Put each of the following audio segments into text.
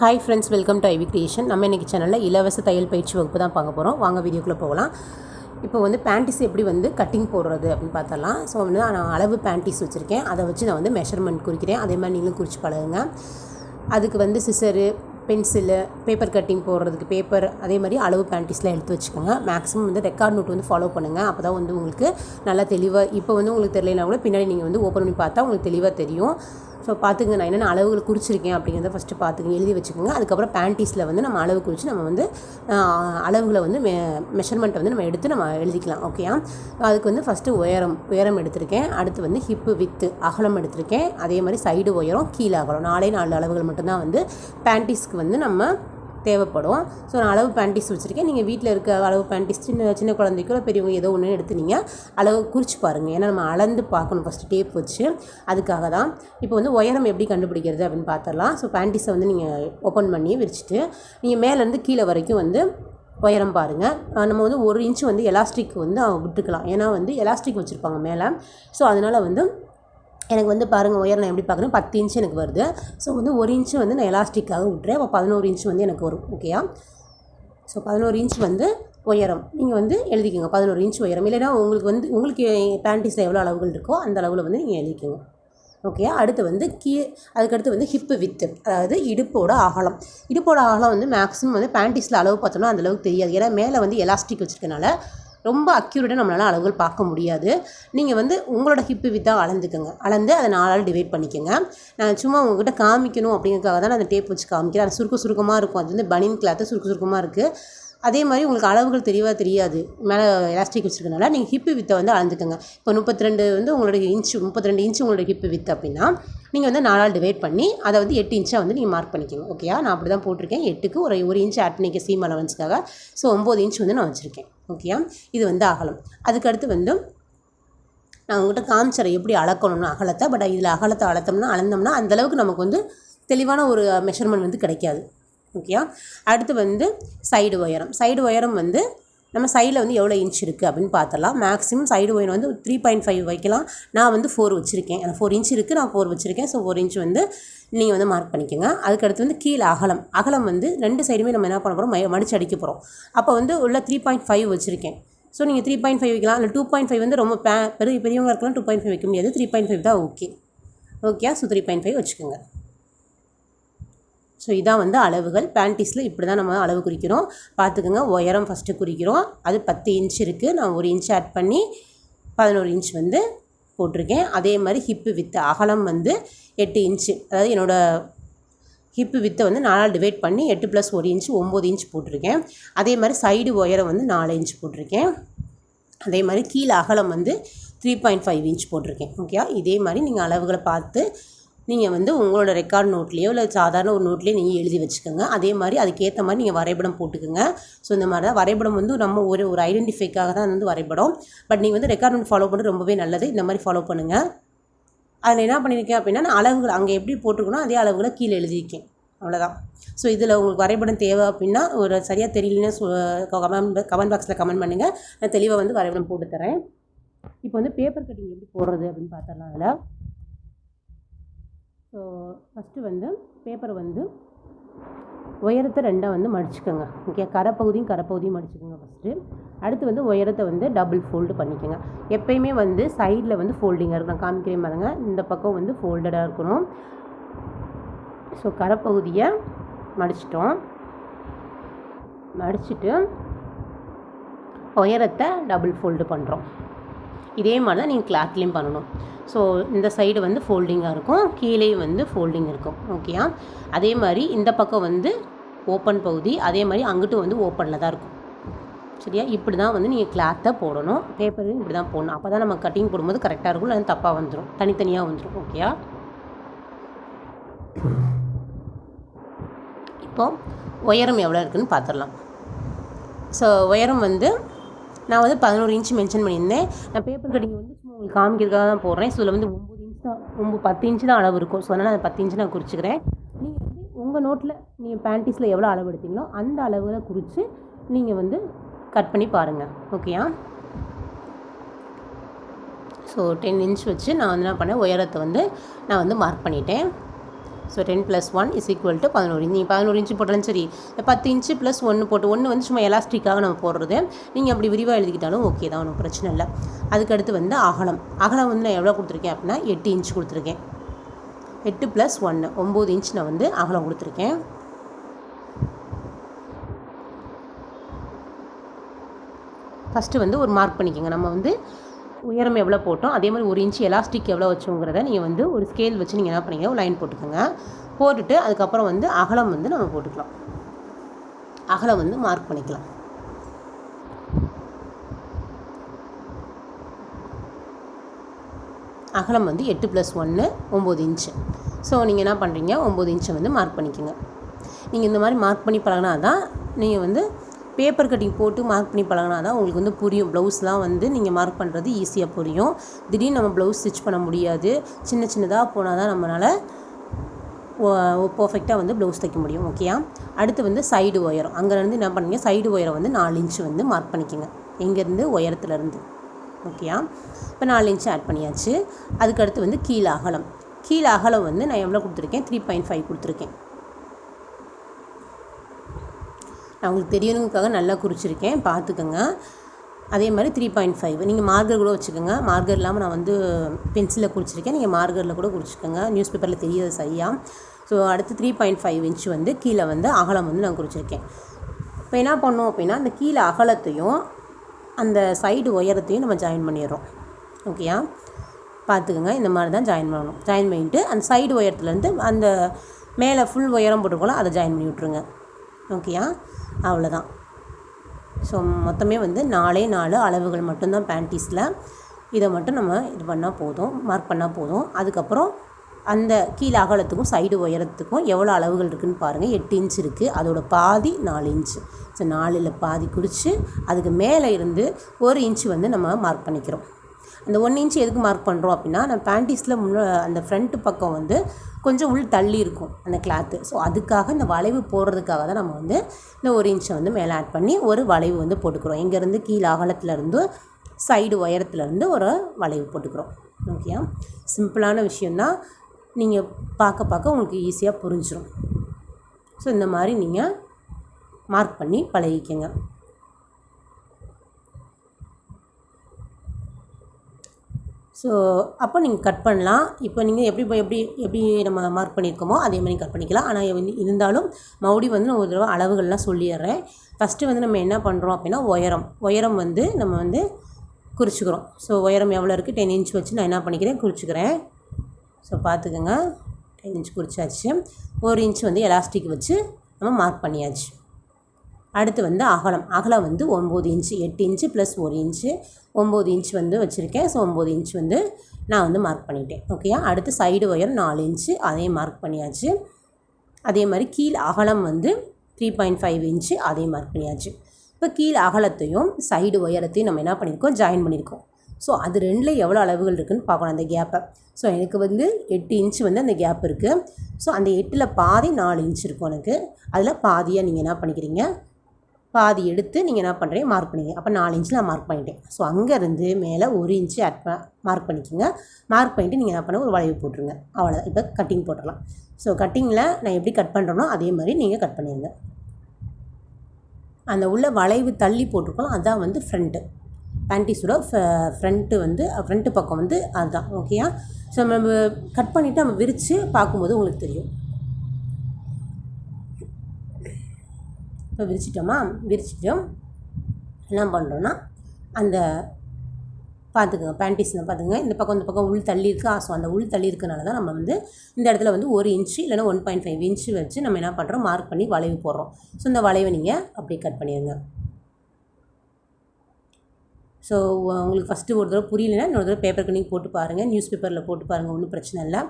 Hi friends welcome to Ivy creation நம்ம இன்றைக்கி சேனலில் இலவச தையல் பயிற்சி வகுப்பு தான் பார்க்க போகிறோம் வாங்க வீடியோக்குள்ளே போகலாம். இப்போ வந்து பேண்டிஸ் எப்படி வந்து கட்டிங் போடுறது அப்படின்னு பார்த்தலாம் ஸோ வந்து நான் அளவு பேண்டிஸ் வச்சுருக்கேன். அதை வச்சு நான் வந்து மெஷர்மெண்ட் குறிக்கிறேன். அதே மாதிரி நீங்களும் குறித்து பழகுங்க. அதுக்கு வந்து சிசரு பென்சிலு பேப்பர் கட்டிங் போடுறதுக்கு பேப்பர் அதே மாதிரி அளவு பேண்டிஸ்லாம் எடுத்து வச்சுக்கோங்க. மேக்ஸிமம் வந்து ரெக்கார்ட் நோட் வந்து ஃபாலோ பண்ணுங்கள் அப்போ தான் வந்து உங்களுக்கு நல்லா தெளிவாக இப்போ வந்து உங்களுக்கு தெரியலனா கூட பின்னாடி நீங்கள் வந்து ஓப்பன் பண்ணி பார்த்தா உங்களுக்கு தெளிவாக தெரியும். ஸோ பார்த்துங்க நான் என்னென்ன அளவுகள் குறிச்சிருக்கேன் அப்படிங்கிறத ஃபஸ்ட்டு பார்த்துங்க எழுதி வச்சுக்கோங்க. அதுக்கப்புறம் பேண்டிஸில் வந்து நம்ம அளவு குறித்து நம்ம வந்து அளவுகளை வந்து மெ மெஷர்மெண்ட்டை வந்து நம்ம எடுத்து நம்ம எழுதிக்கலாம் ஓகேயா அதுக்கு வந்து ஃபஸ்ட்டு உயரம் உயரம் எடுத்திருக்கேன். அடுத்து வந்து ஹிப்பு வித்து அகலம் எடுத்திருக்கேன். அதே மாதிரி சைடு உயரம் கீழே அகலம். நாலே நாலு அளவுகள் மட்டும்தான் வந்து பேண்டிஸ்க்கு வந்து நம்ம தேவைப்படும். ஸோ நான் அளவு பேண்டிஸ் வச்சுருக்கேன். நீங்கள் வீட்டில் இருக்க அளவு பேண்டிஸ் சின்ன சின்ன குழந்தைக்கோ இல்லை பெரியவங்க ஏதோ ஒன்று எடுத்து நீங்கள் அளவு குறித்து பாருங்கள் ஏன்னா நம்ம அளந்து பார்க்கணும் ஃபஸ்ட்டு டேப் வச்சு. அதுக்காக தான். இப்போ வந்து உயரம் எப்படி கண்டுபிடிக்கிறது அப்படின்னு பார்த்துடலாம் ஸோ பேண்டிஸை வந்து நீங்கள் ஓப்பன் பண்ணி விரிச்சிட்டு நீங்கள் மேலேருந்து கீழே வரைக்கும் வந்து உயரம் பாருங்கள் நம்ம வந்து ஒரு இன்ச் வந்து எலாஸ்டிக் வந்து விட்டுக்கலாம். ஏன்னா வந்து எலாஸ்டிக் வச்சுருப்பாங்க மேலே. ஸோ அதனால் வந்து எனக்கு வந்து பாருங்கள் உயரம் நான் எப்படி பார்க்குறேன் பத்து இன்ச்சு எனக்கு வருது. ஸோ வந்து ஒரு இன்ச்சு வந்து நான் எலாஸ்டிக்காக விட்றேன் அப்போ பதினோரு இன்ச் வந்து எனக்கு வரும். ஓகேயா ஸோ பதினோரு இன்ச் வந்து உயரம். நீங்கள் வந்து எழுதிக்கோங்க. பதினோரு இன்ச் உயரம். இல்லைன்னா உங்களுக்கு வந்து உங்களுக்கு பேண்டிஸில் எவ்வளோ அளவுகள் இருக்கோ அந்த அளவில் வந்து நீங்கள் எழுதிக்கோங்க. ஓகே அடுத்து வந்து கீ அதுக்கடுத்து வந்து ஹிப்பு வித்து அதாவது இடுப்போட அகலம். இடுப்போட அகலம் வந்து மேக்ஸிமம் வந்து பேண்டிஸில் அளவு பார்த்தோம்னா அந்த அளவுக்கு தெரியாது. ஏன்னா மேலே வந்து எலாஸ்டிக் வச்சுருக்கனால ரொம்ப அக்யூரேட்டாக நம்மளால் அளவுகள் பார்க்க முடியாது. நீங்கள் வந்து உங்களோட ஹிப்பு வித்தாக அளந்துக்கோங்க. அளந்து அதை நாலால் டிவைட் பண்ணிக்கோங்க. நான் சும்மா உங்ககிட்ட காமிக்கணும் அப்படிங்கிறதுக்காக தான் நான் அந்த டேப் வச்சு காமிக்கிறேன். அது சுருக்க சுருக்கமாக இருக்கும். அது வந்து பனியன் கிளாத்து சுருக்க சுருக்கமாக இருக்குது அதே மாதிரி உங்களுக்கு அளவுகள் தெரியவா தெரியாது. மேலே எலாஸ்டிக் வச்சுருக்கனால நீங்கள் ஹிப்பு வித்தை வந்து அளந்துக்கோங்க. இப்போ முப்பத்தி ரெண்டு வந்து உங்களோட இன்ச் முப்பத்தி ரெண்டு இன்ச்சு உங்களோட ஹிப்பு வித்து அப்படின்னா நீங்கள் வந்து நாலால் டிவைட் பண்ணி அதை வந்து எட்டு இன்ச்சாக வந்து நீங்கள் மார்க் பண்ணிக்கோங்க. ஓகேயா நான் அப்படி தான் போட்டிருக்கேன். எட்டுக்கு ஒரு ஒரு இன்ச் ஆட் பண்ணிக்க சீம் அலவன்ஸ்க்காக ஸோ ஒம்பது இன்ச் வந்து நான் வச்சுருக்கேன். ஓகேயா இது வந்து அகலம். அதுக்கடுத்து வந்து நான் உங்கள்கிட்ட காமிச்சிடறேன் எப்படி அளக்கணும்னு அகலத்தை பட் இதில் அகலத்தை அளத்தோம்னா அளந்தோம்னா அந்தளவுக்கு நமக்கு வந்து தெளிவான ஒரு மெஷர்மெண்ட் வந்து கிடைக்காது. ஓகேயா அடுத்து வந்து சைடு உயரம். சைடு உயரம் வந்து நம்ம சைடில் வந்து எவ்வளோ இன்ச் இருக்குது அப்படின்னு பார்த்தலாம் மேக்ஸிமம் சைடு உயரம் வந்து த்ரீ பாயிண்ட் ஃபைவ் வைக்கலாம். நான் வந்து ஃபோர் வச்சுருக்கேன். எனக்கு ஃபோர் இன்ச் இருக்குது நான் ஃபோர் வச்சுருக்கேன். ஸோ ஃபோர் இன்ச் வந்து நீங்கள் வந்து மார்க் பண்ணிக்கோங்க. அதுக்கடுத்து வந்து கீழே அகலம். அகலம் வந்து ரெண்டு சைடுமே நம்ம என்ன பண்ண போகிறோம் மடிச்சு அடிக்க போகிறோம் அப்போ வந்து உள்ள த்ரீ பாயிண்ட் ஃபைவ் வச்சுருக்கேன். ஸோ நீங்கள் த்ரீ பாயிண்ட் ஃபைவ் வைக்கலாம். இல்லை டூ பாயிண்ட் ஃபைவ் வந்து ரொம்ப பே பெரிய பெரியவங்க இருக்கலாம். டூ பாயிண்ட் ஃபைவ் வைக்க முடியாது. த்ரீ பாயிண்ட் ஃபைவ் தான் okay okay so three point five வச்சுக்கோங்க. ஸோ இதான் வந்து அளவுகள். பேண்டிஸில் இப்படி தான் நம்ம அளவு குறிக்கிறோம். பார்த்துக்கோங்க. உயரம் ஃபஸ்ட்டு குறிக்கிறோம். அது பத்து இன்ச் இருக்குது நான் ஒரு இன்ச் ஆட் பண்ணி பதினோரு இன்ச் வந்து போட்டிருக்கேன். அதே மாதிரி ஹிப்பு வித்து அகலம் வந்து எட்டு இன்ச்சு அதாவது என்னோடய ஹிப்பு வித்தை வந்து நாலால் டிவைட் பண்ணி எட்டு ப்ளஸ் ஒரு இன்ச் ஒம்பது இன்ச் போட்டிருக்கேன். அதே மாதிரி சைடு ஒயரை வந்து நாலு இன்ச் போட்டிருக்கேன். அதே மாதிரி கீழே அகலம் வந்து த்ரீ பாயிண்ட் ஃபைவ் இன்ச் போட்டிருக்கேன். ஓகே இதே மாதிரி நீங்கள் அளவுகளை பார்த்து நீங்கள் வந்து உங்களோட ரெக்கார்ட் நோட்லேயோ இல்லை சாதாரண ஒரு நோட்லேயோ நீங்கள் எழுதி வச்சுக்கோங்க. அதே மாதிரி அதுக்கேற்ற மாதிரி நீங்கள் வரைபடம் போட்டுக்கோங்க. ஸோ இந்த மாதிரி தான் வரைபடம் வந்து நம்ம ஒரு ஒரு ஐடென்டிஃபைக்காக தான் வந்து வரைபடம். பட் நீங்கள் வந்து ரெக்கார்ட் நோட் ஃபாலோ பண்ணுறது ரொம்பவே நல்லது. இந்த மாதிரி ஃபாலோ பண்ணுங்கள் அதில் என்ன பண்ணியிருக்கேன் அப்படின்னா நான் அளவுகள் அங்கே எப்படி போட்டிருக்கணும் அதே அளவுகளை கீழே எழுதியிருக்கேன் அவ்வளோதான் ஸோ இதில் உங்களுக்கு வரைபடம் தேவை அப்படின்னா ஒரு சரியாக தெரியலன்னு கமெண்ட் கமெண்ட் பாக்ஸில் கமெண்ட் பண்ணுங்கள் நான் தெளிவாக வந்து வரைபடம் போட்டு தரேன் இப்போ வந்து பேப்பர் கட்டிங் எப்படி போடுறது அப்படின்னு பார்த்தோம்னா அதில். ஸோ ஃபஸ்ட்டு வந்து பேப்பரை வந்து உயரத்தை ரெண்டாக வந்து மடிச்சுக்கோங்க. ஓகே கரைப்பகுதியும் கரைப்பகுதியும் மடிச்சுக்கோங்க ஃபஸ்ட்டு அடுத்து வந்து உயரத்தை வந்து டபுள் ஃபோல்டு பண்ணிக்கோங்க. எப்பயுமே வந்து சைடில் வந்து ஃபோல்டிங்காக இருக்கும் நான் காமிக்கிறேன் பாருங்க. இந்த பக்கம் வந்து ஃபோல்டடாக இருக்கணும். ஸோ கரைப்பகுதியை மடிச்சிட்டோம். மடிச்சிட்டு உயரத்தை டபுள் ஃபோல்டு பண்ணுறோம் இதே மாதிரி தான் நீங்கள் கிளாத்லேயும் பண்ணணும். ஸோ இந்த சைடு வந்து ஃபோல்டிங்காக இருக்கும். கீழேயும் வந்து ஃபோல்டிங் இருக்கும். ஓகேயா அதே மாதிரி இந்த பக்கம் வந்து ஓப்பன் பகுதி அதே மாதிரி அங்கிட்டும் வந்து ஓப்பனில் தான் இருக்கும். சரியா? இப்படி தான் வந்து நீங்கள் கிளாத்தை போடணும். பேப்பரையும் இப்படி தான் போடணும். அப்போ தான் நம்ம கட்டிங் போடும்போது கரெக்டாக இருக்கும். இல்லை தப்பாக வந்துடும் தனித்தனியாக வந்துடும் ஓகேயா இப்போ உயரம் எவ்வளோ இருக்குதுன்னு பார்த்துடலாம். ஸோ உயரம் வந்து நான் வந்து பதினோரு இன்ச் மென்ஷன் பண்ணியிருந்தேன். நான் பேப்பர் கட்டிங் வந்து சும்மா உங்களுக்கு காமிக்கிறதுக்காக தான் போடுறேன். ஸோ இதில் வந்து ஒம்பது இன்ச் தான் ஒம்பது பத்து இன்ச் தான் அளவு இருக்கும். ஸோ அதனால் நான் பத்து இன்ச்சு நான் குறிச்சிக்கிறேன். நீங்கள் வந்து உங்கள் நோட்டில் நீங்கள் பேண்டிஸில் எவ்வளோ அளவு எடுத்தீங்களோ அந்த அளவில் குறித்து நீங்கள் வந்து கட் பண்ணி பாருங்கள் ஓகேயா ஸோ டென் இன்ச் வச்சு நான் வந்து என்ன பண்ணேன்? உயரத்தை வந்து நான் வந்து மார்க் பண்ணிட்டேன். So ten plus one is equal to பதினோரு இன்ச்சு. நீங்கள் பதினோரு இன்ச்சு போட்டாலும் சரி பத்து இன்ச்சு ப்ளஸ் ஒன்று போட்டு ஒன்று வந்து சும்மா எலாஸ்டிக்காக நம்ம போடுறது நீங்கள் அப்படி விரிவாக எழுதிக்கிட்டாலும் ஓகே தான் ஒன்றும் பிரச்சனை இல்லை. அதுக்கடுத்து வந்து அகலம். அகலம் வந்து நான் எவ்வளோ கொடுத்துருக்கேன் அப்படின்னா எட்டு இன்ச் கொடுத்துருக்கேன். எட்டு ப்ளஸ் ஒன்று ஒம்பது இன்ச் நான் வந்து அகலம் கொடுத்துருக்கேன். ஃபஸ்ட்டு வந்து ஒரு மார்க் பண்ணிக்கோங்க. நம்ம வந்து உயரம் எவ்வளோ போட்டோம்? அதே மாதிரி ஒரு இன்ச்சு எலாஸ்டிக் எவ்வளோ வச்சோங்கிறத நீங்கள் வந்து ஒரு ஸ்கேல் வச்சு நீங்கள் என்ன பண்ணீங்க? ஒரு லைன் போட்டுக்கோங்க. போட்டுட்டு அதுக்கப்புறம் வந்து அகலம் வந்து நம்ம போட்டுக்கலாம். அகலம் வந்து மார்க் பண்ணிக்கலாம். அகலம் வந்து எட்டு ப்ளஸ் ஒன்று ஒம்பது இன்ச்சு ஸோ நீங்கள் என்ன பண்ணுறீங்க ஒம்பது இன்ச்சை வந்து மார்க் பண்ணிக்கோங்க. நீங்கள் இந்த மாதிரி மார்க் பண்ணி பழகினா தான் நீங்கள் வந்து பேப்பர் கட்டிங் போட்டு மார்க் பண்ணி பழகினா தான் உங்களுக்கு வந்து புரியும். ப்ளவுஸ்லாம் வந்து நீங்கள் மார்க் பண்ணுறது ஈஸியாக புரியும். திடீர்னு நம்ம ப்ளவுஸ் ஸ்டிச் பண்ண முடியாது. சின்ன சின்னதாக போனால் தான் நம்மளால் பர்ஃபெக்டாக வந்து ப்ளவுஸ் தைக்க முடியும். ஓகேயா அடுத்து வந்து சைடு ஒயரம் அங்கேருந்து என்ன பண்ணுங்க? சைடு ஒயரம் வந்து நாலு இன்ச்சு வந்து மார்க் பண்ணிக்கோங்க. எங்கேருந்து உயரத்துலேருந்து. ஓகேயா இப்போ நாலு இன்ச்சு ஆட் பண்ணியாச்சு. அதுக்கடுத்து வந்து கீழே அகலம். கீழே அகலம் வந்து நான் எவ்வளோ கொடுத்துருக்கேன்? த்ரீ பாயிண்ட் ஃபைவ் கொடுத்துருக்கேன். நான் உங்களுக்கு தெரியணுங்கிறதுக்காக நல்லா குறிச்சிருக்கேன். பார்த்துக்கோங்க. அதே மாதிரி த்ரீ பாயிண்ட் ஃபைவ் நீங்கள் மார்கர் கூட வச்சுக்கோங்க. மார்கர் இல்லாமல் நான் வந்து பென்சிலில் குறிச்சிருக்கேன். நீங்கள் மார்கரில் கூட குறிச்சிக்கோங்க. நியூஸ் பேப்பரில் தெரியாது சரியாக ஸோ அடுத்து த்ரீ பாயிண்ட் ஃபைவ் இன்ச் வந்து கீழே வந்து அகலம் வந்து நான் குறிச்சிருக்கேன். இப்போ என்ன பண்ணோம் அப்படின்னா அந்த கீழே அகலத்தையும் அந்த சைடு உயரத்தையும் நம்ம ஜாயின் பண்ணிடுறோம். ஓகேயா பார்த்துக்கோங்க. இந்த மாதிரி தான் ஜாயின் பண்ணணும். ஜாயின் பண்ணிவிட்டு அந்த சைடு உயரத்துலேருந்து அந்த மேலே ஃபுல் உயரம் போட்டுருக்கோம் அதை ஜாயின் பண்ணி விட்ருங்க ஓகேயா அவ்வளோதான். ஸோ மொத்தமே வந்து நாலே நாலு அளவுகள் மட்டும்தான் பேண்டீஸில் இதை மட்டும் நம்ம இது பண்ணால் போதும் மார்க் பண்ணால் போதும். அதுக்கப்புறம் அந்த கீழே அகலத்துக்கும் சைடு உயரத்துக்கும் எவ்வளோ அளவுகள் இருக்குதுன்னு பாருங்கள் எட்டு இன்ச் இருக்குது அதோட பாதி நாலு இன்ச்சு ஸோ நாலில் பாதி குறித்து அதுக்கு மேலே இருந்து ஒரு இன்ச்சு வந்து நம்ம மார்க் பண்ணிக்கிறோம். அந்த ஒன் இன்ச் எதுக்கு மார்க் பண்ணுறோம் அப்படின்னா நம்ம பேண்டீஸில் முன்னே அந்த ஃப்ரண்ட்டு பக்கம் வந்து கொஞ்சம் உள் தள்ளி இருக்கும் அந்த கிளாத்து ஸோ அதுக்காக இந்த வளைவு போடுறதுக்காக தான் நம்ம வந்து இந்த ஒரு இன்ச்சை வந்து மேலே ஆட் பண்ணி ஒரு வளைவு வந்து போட்டுக்கிறோம். இங்கேருந்து கீழே அகலத்துலேருந்து சைடு உயரத்துலேருந்து ஒரு வளைவு போட்டுக்கிறோம். ஓகே சிம்பிளான விஷயந்தான் நீங்கள் பார்க்க பார்க்க உங்களுக்கு ஈஸியாக புரிஞ்சிடும் ஸோ இந்த மாதிரி நீங்கள் மார்க் பண்ணி பழகிக்கங்க. ஸோ அப்போ நீங்கள் கட் பண்ணலாம். இப்போ நீங்கள் எப்படி இப்போ எப்படி எப்படி நம்ம மார்க் பண்ணியிருக்கோமோ அதே மாதிரி கட் பண்ணிக்கலாம். ஆனால் வந்து- இருந்தாலும் மறுபடியும் வந்து நான் ஒரு தடவை அளவுகள்லாம் சொல்லிடுறேன். ஃபஸ்ட்டு வந்து நம்ம என்ன பண்ணுறோம் அப்படின்னா உயரம். உயரம் வந்து நம்ம வந்து குறிச்சிக்கிறோம். ஸோ உயரம் எவ்வளோ இருக்குது டென் இன்ச் வச்சு நான் என்ன பண்ணிக்கிறேன்? குறிச்சிக்கிறேன். ஸோ பார்த்துக்கோங்க. டென் இன்ச் குறிச்சாச்சு. ஒரு இன்ச் வந்து எலாஸ்டிக் வச்சு நம்ம மார்க் பண்ணியாச்சு. அடுத்து வந்து அகலம். அகலம் வந்து ஒம்பது இன்ச்சு எட்டு இன்ச்சு ப்ளஸ் ஒரு இன்ச்சு. ஒம்பது இன்ச் வந்து வச்சுருக்கேன். ஸோ ஒம்பது இன்ச் வந்து நான் வந்து மார்க் பண்ணிட்டேன். ஓகேயா அடுத்து சைடு ஒயர் நாலு இன்ச்சு. அதையும் மார்க் பண்ணியாச்சு. அதே மாதிரி கீழ் அகலம் வந்து த்ரீ பாயிண்ட் ஃபைவ் இன்ச்சு. அதையும் மார்க் பண்ணியாச்சு. இப்போ கீழ் அகலத்தையும் சைடு உயரத்தையும் நம்ம என்ன பண்ணியிருக்கோம் ஜாயின் பண்ணியிருக்கோம் ஸோ அது ரெண்டில் எவ்வளோ அளவுகள் இருக்குதுன்னு பார்க்கணும் அந்த கேப்பை ஸோ எனக்கு வந்து எட்டு இன்ச் வந்து அந்த கேப் இருக்குது ஸோ அந்த எட்டில் பாதி நாலு இன்ச் இருக்கும் எனக்கு. அதில் பாதியாக நீங்கள் என்ன பண்ணிக்கிறீங்க? பாதி எடுத்து நீங்கள் என்ன பண்ணுறீங்க மார்க் பண்ணிங்க. அப்போ நாலு இன்ச்சில் நான் மார்க் பண்ணிட்டேன். ஸோ அங்கேருந்து மேலே ஒரு இன்ச்சு அட் மார்க் பண்ணிக்கோங்க. மார்க் பண்ணிவிட்டு நீங்கள் என்ன பண்ண ஒரு வளைவு போட்டுருங்க. அவ்வளோ இப்போ கட்டிங் போட்டுடலாம். ஸோ கட்டிங்கில் நான் எப்படி கட் பண்ணுறேனோ அதே மாதிரி நீங்கள் கட் பண்ணிடுங்க அந்த உள்ள வளைவு தள்ளி போட்டிருக்கோம். அதான் வந்து ஃப்ரண்ட்டு பேண்டிஸோட ஃப்ரண்ட்டு வந்து ஃப்ரண்ட்டு பக்கம் வந்து அதுதான் ஓகேயா ஸோ நம்ம கட் பண்ணிவிட்டு நம்ம விரித்து பார்க்கும்போது உங்களுக்கு தெரியும். இப்போ விரிச்சிட்டோமா? விரிச்சிட்டு என்ன பண்ணுறோன்னா அந்த பார்த்துக்கோங்க பேண்டிஸில் பார்த்துங்க இந்த பக்கம் இந்த பக்கம் உள் தள்ளி இருக்குது ஸோ அந்த உள் தள்ளி இருக்கனால தான் நம்ம வந்து இந்த இடத்துல வந்து ஒரு இன்ச்சு இல்லைன்னா ஒன் பாயிண்ட் ஃபைவ் இன்ச்சு வச்சு நம்ம என்ன பண்ணுறோம் மார்க் பண்ணி வளைவு போடுறோம். ஸோ இந்த வளைவை நீங்கள் அப்படியே கட் பண்ணிடுங்க. ஸோ உங்களுக்கு ஃபஸ்ட்டு ஒரு தடவை புரியலன்னா இன்னொரு தடவை பேப்பர் கட்டிங் போட்டு பாருங்கள் நியூஸ் பேப்பரில் போட்டு பாருங்கள் ஒன்றும் பிரச்சனை இல்லை.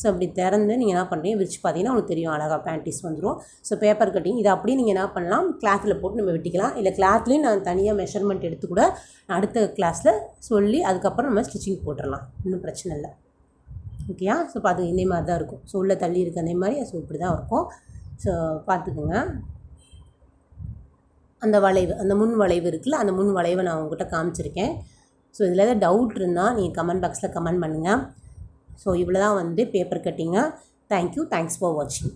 ஸோ அப்படி திறந்து நீங்கள் என்ன பண்ணுறீங்க விரிச்சு பார்த்தீங்கன்னா உங்களுக்கு தெரியும். அழகாக பேண்டிஸ் வந்துடும் ஸோ பேப்பர் கட்டிங் இதை அப்படியே நீங்கள் என்ன பண்ணலாம்? கிளாத்தில் போட்டு நம்ம வெட்டிக்கலாம். இல்லை கிளாத்லேயும் நான் தனியாக மெஷர்மெண்ட் எடுத்து கூட அடுத்த கிளாஸில் சொல்லி அதுக்கப்புறம் நம்ம ஸ்டிச்சிங் போட்டுடலாம் ஒன்றும் பிரச்சனை இல்லை. ஓகேயா ஸோ பார்த்து இதே மாதிரி தான் இருக்கும். ஸோ உள்ளே தள்ளி இருக்கு அதே மாதிரி ஸோ இப்படி தான் இருக்கும். ஸோ பார்த்துக்குங்க. அந்த வளைவு அந்த முன் வளைவு இருக்குல்ல அந்த முன் வளைவை நான் உங்ககிட்ட காமிச்சிருக்கேன். ஸோ இதில் ஏதாவது டவுட் இருந்தால் நீங்கள் கமெண்ட் பாக்ஸில் கமெண்ட் பண்ணுங்கள் ஸோ இவ்வளோ தான் வந்து பேப்பர் கட்டிங்க தேங்க்யூ தேங்க்ஸ் ஃபார் வாட்சிங்